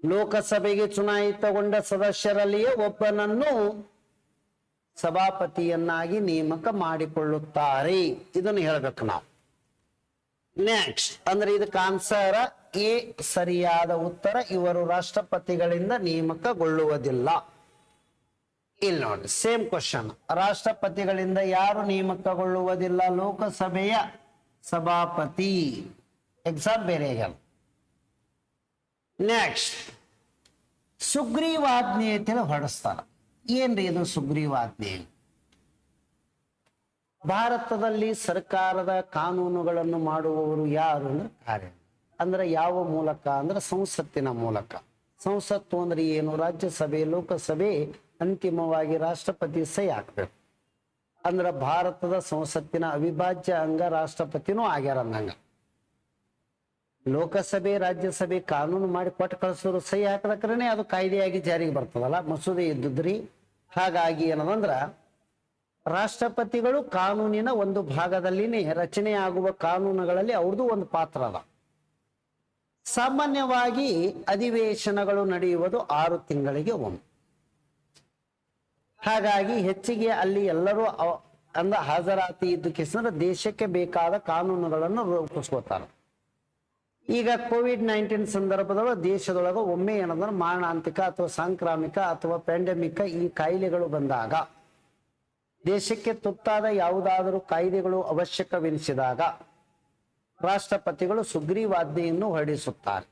Speaker 1: ಲೋಕಸಭೆಗೆ ಚುನಾಯಿತಗೊಂಡ ಸದಸ್ಯರಲ್ಲಿಯೇ ಒಬ್ಬನನ್ನು ಸಭಾಪತಿಯನ್ನಾಗಿ ನೇಮಕ ಮಾಡಿಕೊಳ್ಳುತ್ತಾರೆ. ಇದನ್ನು ಹೇಳ್ಬೇಕು ನಾವು. ನೆಕ್ಸ್ಟ್ ಅಂದ್ರೆ ಇದಕ್ಕೆ ಆನ್ಸರ್ ಎ ಸರಿಯಾದ ಉತ್ತರ ಇವರು ರಾಷ್ಟ್ರಪತಿಗಳಿಂದ ನೇಮಕಗೊಳ್ಳುವುದಿಲ್ಲ. ಇಲ್ಲಿ ನೋಡಿ ಸೇಮ್ ಕ್ವಶನ್ ರಾಷ್ಟ್ರಪತಿಗಳಿಂದ ಯಾರು ನೇಮಕಗೊಳ್ಳುವುದಿಲ್ಲ? ಲೋಕಸಭೆಯ ಸಭಾಪತಿ. ಎಕ್ಸಾಮ್ ಬೇರೆ ನೆಕ್ಸ್ಟ್ ಸುಗ್ರೀವಾಜ್ಞೆ ಅಂತೇಳಿ ಹೊರಡಿಸ್ತಾರ. ಏನ್ರಿ ಇದು ಸುಗ್ರೀವಾಜ್ಞೆ? ಭಾರತದಲ್ಲಿ ಸರ್ಕಾರದ ಕಾನೂನುಗಳನ್ನು ಮಾಡುವವರು ಯಾರು ಅಂದ್ರೆ ಕಾರ್ಯ ಅಂದ್ರೆ ಯಾವ ಮೂಲಕ? ಅಂದ್ರೆ ಸಂಸತ್ತಿನ ಮೂಲಕ. ಸಂಸತ್ತು ಅಂದ್ರೆ ಏನು? ರಾಜ್ಯಸಭೆ, ಲೋಕಸಭೆ ಅಂತಿಮವಾಗಿ ರಾಷ್ಟ್ರಪತಿ ಸಹಿ ಹಾಕ್ಬೇಕು. ಅಂದ್ರೆ ಭಾರತದ ಸಂಸತ್ತಿನ ಅವಿಭಾಜ್ಯ ಅಂಗ ರಾಷ್ಟ್ರಪತಿನೂ ಆಗ್ಯಾರ ಅಂದಂಗ ಲೋಕಸಭೆ, ರಾಜ್ಯಸಭೆ ಕಾನೂನು ಮಾಡಿ ಕೊಟ್ಟು ಕಳಿಸೋರು ಸಹಿ ಹಾಕದಕ್ರೇ ಅದು ಕಾಯ್ದೆಯಾಗಿ ಜಾರಿಗೆ ಬರ್ತದಲ್ಲ? ಮಸೂದೆ ಇದ್ದುದ್ರಿ. ಹಾಗಾಗಿ ಏನದಂದ್ರ, ರಾಷ್ಟ್ರಪತಿಗಳು ಕಾನೂನಿನ ಒಂದು ಭಾಗದಲ್ಲಿನೇ ರಚನೆ ಆಗುವ ಕಾನೂನುಗಳಲ್ಲಿ ಅವ್ರದ್ದು ಒಂದು ಪಾತ್ರ ಅದ. ಸಾಮಾನ್ಯವಾಗಿ ಅಧಿವೇಶನಗಳು ನಡೆಯುವುದು ಆರು ತಿಂಗಳಿಗೆ ಒಮ್ಮೆ. ಹಾಗಾಗಿ ಹೆಚ್ಚಿಗೆ ಅಲ್ಲಿ ಎಲ್ಲರೂ ಅಂದ ಹಾಜರಾತಿ ಇದ್ದಕ್ಕಿಂತ ದೇಶಕ್ಕೆ ಬೇಕಾದ ಕಾನೂನುಗಳನ್ನು ರೂಪಿಸ್ಕೋತಾರೆ ಈಗ ಕೋವಿಡ್ ನೈನ್ಟೀನ್ ಸಂದರ್ಭದೊಳಗೆ ದೇಶದೊಳಗೆ ಒಮ್ಮೆ ಏನಂದ್ರೆ ಮಾರಣಾಂತಿಕ ಅಥವಾ ಸಾಂಕ್ರಾಮಿಕ ಅಥವಾ ಪ್ಯಾಂಡಮಿಕ್ ಈ ಕಾಯಿಲೆಗಳು ಬಂದಾಗ, ದೇಶಕ್ಕೆ ತುತ್ತಾದ ಯಾವುದಾದರೂ ಕಾಯ್ದೆಗಳು ಅವಶ್ಯಕವೆನಿಸಿದಾಗ ರಾಷ್ಟ್ರಪತಿಗಳು ಸುಗ್ರೀವಾಜ್ಞೆಯನ್ನು ಹೊರಡಿಸುತ್ತಾರೆ.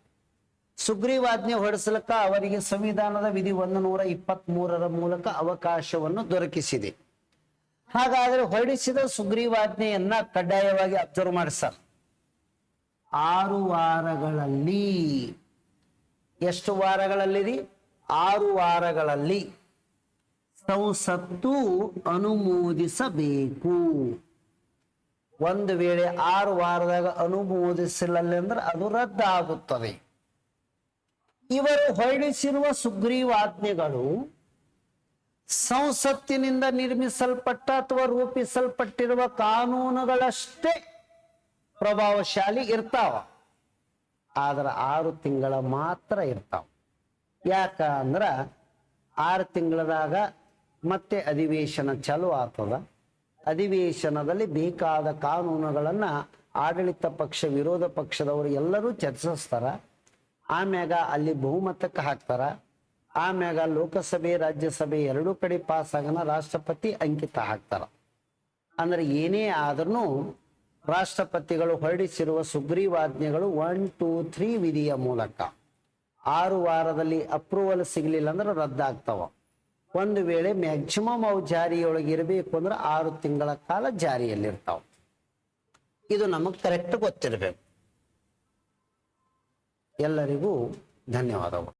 Speaker 1: ಸುಗ್ರೀವಾಜ್ಞೆ ಹೊರಡಿಸಲಕ್ಕ ಅವರಿಗೆ ಸಂವಿಧಾನದ ವಿಧಿ ಒಂದು ನೂರ ಇಪ್ಪತ್ತ್ ಮೂರರ ಮೂಲಕ ಅವಕಾಶವನ್ನು ದೊರಕಿಸಿದೆ. ಹಾಗಾದರೆ ಹೊರಡಿಸಿದ ಸುಗ್ರೀವಾಜ್ಞೆಯನ್ನ ಕಡ್ಡಾಯವಾಗಿ ಅಬ್ಸರ್ವ್ ಮಾಡಿಸ್ತಾರೆ ಆರು ವಾರಗಳಲ್ಲಿ, ಎಷ್ಟು ವಾರಗಳಲ್ಲಿ ಆರು ವಾರಗಳಲ್ಲಿ ಸಂಸತ್ತು ಅನುಮೋದಿಸಬೇಕು. ಒಂದು ವೇಳೆ ಆರು ವಾರದಾಗ ಅನುಮೋದಿಸಲಿಲ್ಲ ಅಂದ್ರೆ ಅದು ರದ್ದಾಗುತ್ತದೆ. ಇವರು ಹೊರಡಿಸಿರುವ ಸುಗ್ರೀವಾಜ್ಞೆಗಳು ಸಂಸತ್ತಿನಿಂದ ನಿರ್ಮಿಸಲ್ಪಟ್ಟ ಅಥವಾ ರೂಪಿಸಲ್ಪಟ್ಟಿರುವ ಕಾನೂನುಗಳಷ್ಟೇ ಪ್ರಭಾವಶಾಲಿ ಇರ್ತಾವ. ಆದ್ರೆ ಆರು ತಿಂಗಳ ಮಾತ್ರ ಇರ್ತಾವ. ಯಾಕಂದ್ರ ಆರು ತಿಂಗಳದಾಗ ಮತ್ತೆ ಅಧಿವೇಶನ ಚಾಲು ಆಗ್ತದ. ಅಧಿವೇಶನದಲ್ಲಿ ಬೇಕಾದ ಕಾನೂನುಗಳನ್ನು ಆಡಳಿತ ಪಕ್ಷ, ವಿರೋಧ ಪಕ್ಷದವರು ಎಲ್ಲರೂ ಚರ್ಚಿಸ್ತಾರ. ಆಮ್ಯಾಗ ಅಲ್ಲಿ ಬಹುಮತಕ್ಕೆ ಹಾಕ್ತಾರ. ಆಮ್ಯಾಗ ಲೋಕಸಭೆ, ರಾಜ್ಯಸಭೆ ಎರಡೂ ಕಡೆ ಪಾಸ್ ಆಗನ ರಾಷ್ಟ್ರಪತಿ ಅಂಕಿತ ಹಾಕ್ತಾರ. ಅಂದ್ರೆ ಏನೇ ಆದ್ರೂ ರಾಷ್ಟ್ರಪತಿಗಳು ಹೊರಡಿಸಿರುವ ಸುಗ್ರೀವಾಜ್ಞೆಗಳು ಒನ್ ಟೂ ತ್ರೀ ವಿಧಿಯ ಮೂಲಕ ಆರು ವಾರದಲ್ಲಿ ಅಪ್ರೂವಲ್ ಸಿಗಲಿಲ್ಲ ಅಂದ್ರೆ ರದ್ದಾಗ್ತಾವ. ಒಂದು ವೇಳೆ ಮ್ಯಾಕ್ಸಿಮಮ್ ಅವು ಜಾರಿಯೊಳಗೆ ಇರಬೇಕು ಅಂದ್ರೆ ಆರು ತಿಂಗಳ ಕಾಲ ಜಾರಿಯಲ್ಲಿರ್ತಾವ. ಇದು ನಮಗೆ ಕರೆಕ್ಟ್ ಗೊತ್ತಿರಬೇಕು. ಎಲ್ಲರಿಗೂ ಧನ್ಯವಾದಗಳು.